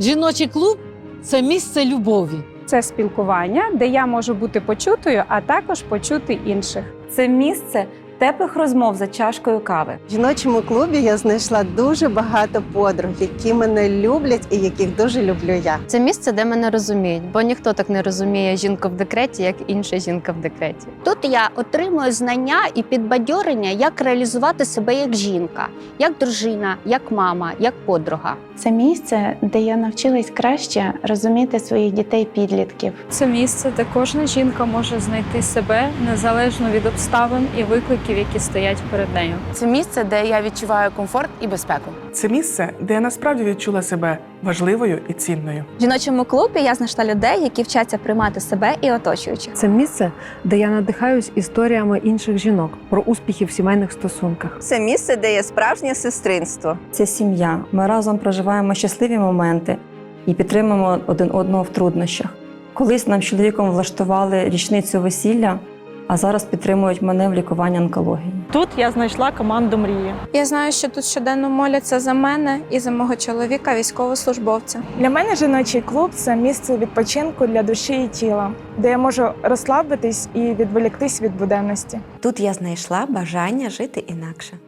Жіночий клуб це місце любові. Це спілкування, де я можу бути почутою, а також почути інших. Це місце теплих розмов за чашкою кави. В жіночому клубі я знайшла дуже багато подруг, які мене люблять і яких дуже люблю я. Це місце, де мене розуміють, бо ніхто так не розуміє жінку в декреті, як інша жінка в декреті. Тут я отримую знання і підбадьорення, як реалізувати себе як жінка, як дружина, як мама, як подруга. Це місце, де я навчилась краще розуміти своїх дітей-підлітків. Це місце, де кожна жінка може знайти себе незалежно від обставин і викликів, які стоять перед нею. Це місце, де я відчуваю комфорт і безпеку. Це місце, де я насправді відчула себе важливою і цінною. В жіночому клубі я знайшла людей, які вчаться приймати себе і оточуючих. Це місце, де я надихаюсь історіями інших жінок про успіхи в сімейних стосунках. Це місце, де є справжнє сестринство. Це сім'я. Ми разом проживаємо щасливі моменти і підтримуємо один одного в труднощах. Колись нам з чоловіком влаштували річницю весілля, а зараз підтримують мене в лікуванні онкології. Тут я знайшла команду мрії. Я знаю, що тут щоденно моляться за мене і за мого чоловіка, військовослужбовця. Для мене жіночий клуб це місце відпочинку для душі і тіла, де я можу розслабитись і відволіктись від буденності. Тут я знайшла бажання жити інакше.